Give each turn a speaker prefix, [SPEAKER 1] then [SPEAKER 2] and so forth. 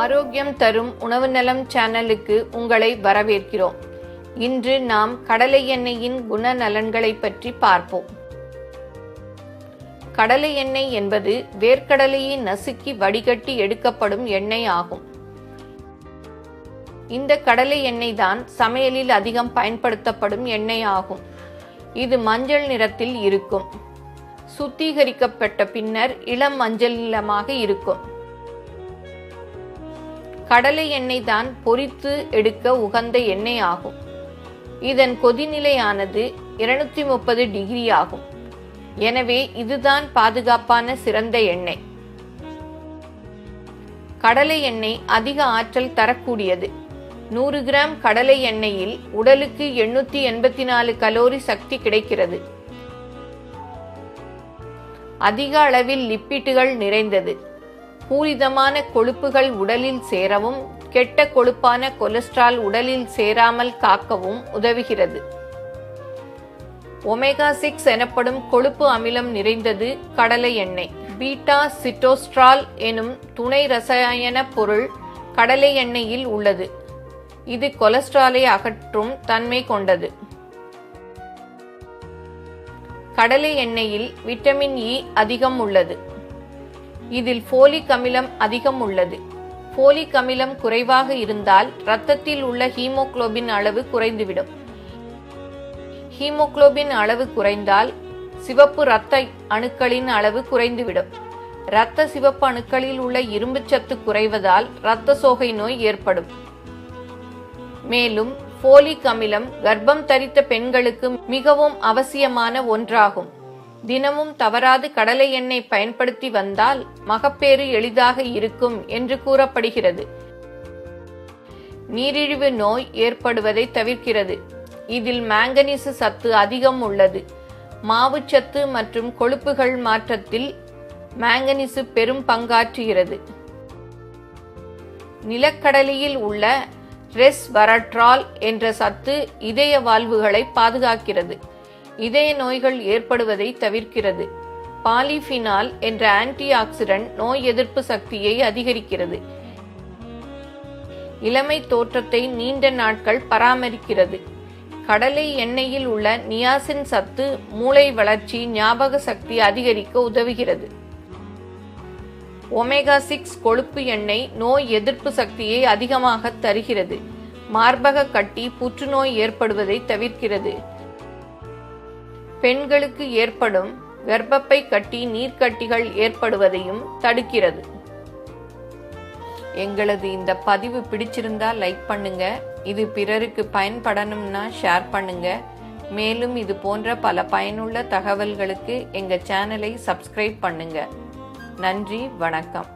[SPEAKER 1] ஆரோக்கியம் தரும் உணவு நலம் சேனலுக்கு உங்களை வரவேற்கிறோம். இன்று நாம் கடலை எண்ணெயின் குணநலன்களை பற்றி பார்ப்போம். கடலை எண்ணெய் என்பது வேர்க்கடலையை நசுக்கி வடிகட்டி எடுக்கப்படும் எண்ணெய் ஆகும். இந்த கடலை எண்ணெய் தான் சமையலில் அதிகம் பயன்படுத்தப்படும் எண்ணெய் ஆகும். இது மஞ்சள் நிறத்தில் இருக்கும். சுத்திகரிக்கப்பட்ட பின்னர் இளம் மஞ்சள் நிறமாக இருக்கும். கடலை எண்ணெய் தான் பொரித்து எடுக்க உகந்த எண்ணெய் ஆகும். இதன் கொதிநிலையானது இருநூத்தி முப்பது டிகிரி ஆகும். எனவே இதுதான் பாதுகாப்பான சிறந்த எண்ணெய். கடலை எண்ணெய் அதிக ஆற்றல் தரக்கூடியது. நூறு கிராம் கடலை எண்ணெயில் உடலுக்கு எண்ணூத்தி எண்பத்தி நாலு கலோரி சக்தி கிடைக்கிறது. அதிக அளவில் லிப்பிட்டுகள் நிறைந்தது. பூரிதமான கொழுப்புகள் உடலில் சேரவும் கெட்ட கொழுப்பான கொலஸ்ட்ரால் உடலில் சேராமல் காக்கவும் உதவுகிறது. ஒமேகா சிக்ஸ் எனப்படும் கொழுப்பு அமிலம் நிறைந்தது கடலை எண்ணெய். பீட்டா சிட்டோஸ்ட்ரால் எனும் துணை ரசாயன பொருள் கடலை எண்ணெயில் உள்ளது. இது கொலஸ்ட்ராலை அகற்றும் தன்மை கொண்டது. கடலை எண்ணெயில் விட்டமின் இ அதிகம் உள்ளது. இதில் ஃபோலிக் அமிலம் அதிகம் உள்ளது. ஃபோலிக் அமிலம் குறைவாக இருந்தால் இரத்தத்தில் உள்ள ஹீமோகுளோபின் அளவு குறைந்துவிடும். ஹீமோகுளோபின் அளவு குறைந்தால் சிவப்பு இரத்த அணுக்களின் அளவு குறைந்துவிடும். இரத்த சிவப்பு அணுக்களில் உள்ள இரும்புச்சத்து குறைவதால் இரத்த சோகை நோய் ஏற்படும். மேலும் ஃபோலிக் அமிலம் கர்ப்பம் தரித்த பெண்களுக்கு மிகவும் அவசியமான ஒன்றாகும். தினமும் தவறாது கடலை எண்ணெய் பயன்படுத்தி வந்தால் மகப்பேறு எளிதாக இருக்கும் என்று கூறப்படுகிறது. நீரிழிவு நோய் ஏற்படுவதை தவிர்க்கிறது. இதில் மாங்கனீசு சத்து அதிகம் உள்ளது. மாவுச்சத்து மற்றும் கொழுப்புகள் மாற்றத்தில் மாங்கனீசு பெரும் பங்காற்றுகிறது. நிலக்கடலையில் உள்ள ரெஸ் வரட்ரால் என்ற சத்து இதய வால்வுகளை பாதுகாக்கிறது. இதய நோய்கள் ஏற்படுவதை தவிர்க்கிறது. பாலிஃபினால் என்ற ஆன்டி ஆக்சிடென்ட் நோய் எதிர்ப்பு சக்தியை அதிகரிக்கிறது. இளமை தோற்றத்தை நீண்ட நாட்கள் பராமரிக்கிறது. கடலை எண்ணெயில் உள்ள நியாசின் சத்து மூளை வளர்ச்சி ஞாபக சக்தி அதிகரிக்க உதவுகிறது. ஒமேகா சிக்ஸ் கொழுப்பு எண்ணெய் நோய் எதிர்ப்பு சக்தியை அதிகமாக தருகிறது. மார்பக கட்டி புற்றுநோய் ஏற்படுவதை தவிர்க்கிறது. பெண்களுக்கு ஏற்படும் கர்ப்பப்பை கட்டி நீர்க்கட்டிகள் ஏற்படுவதையும் தடுக்கிறது. எங்களது இந்த பதிவு பிடிச்சிருந்தா லைக் பண்ணுங்க இது பிறருக்கு பயன்படணும்னா ஷேர் பண்ணுங்க. மேலும் இது போன்ற பல பயனுள்ள தகவல்களுக்கு எங்க சேனலை சப்ஸ்கிரைப் பண்ணுங்க. நன்றி வணக்கம்.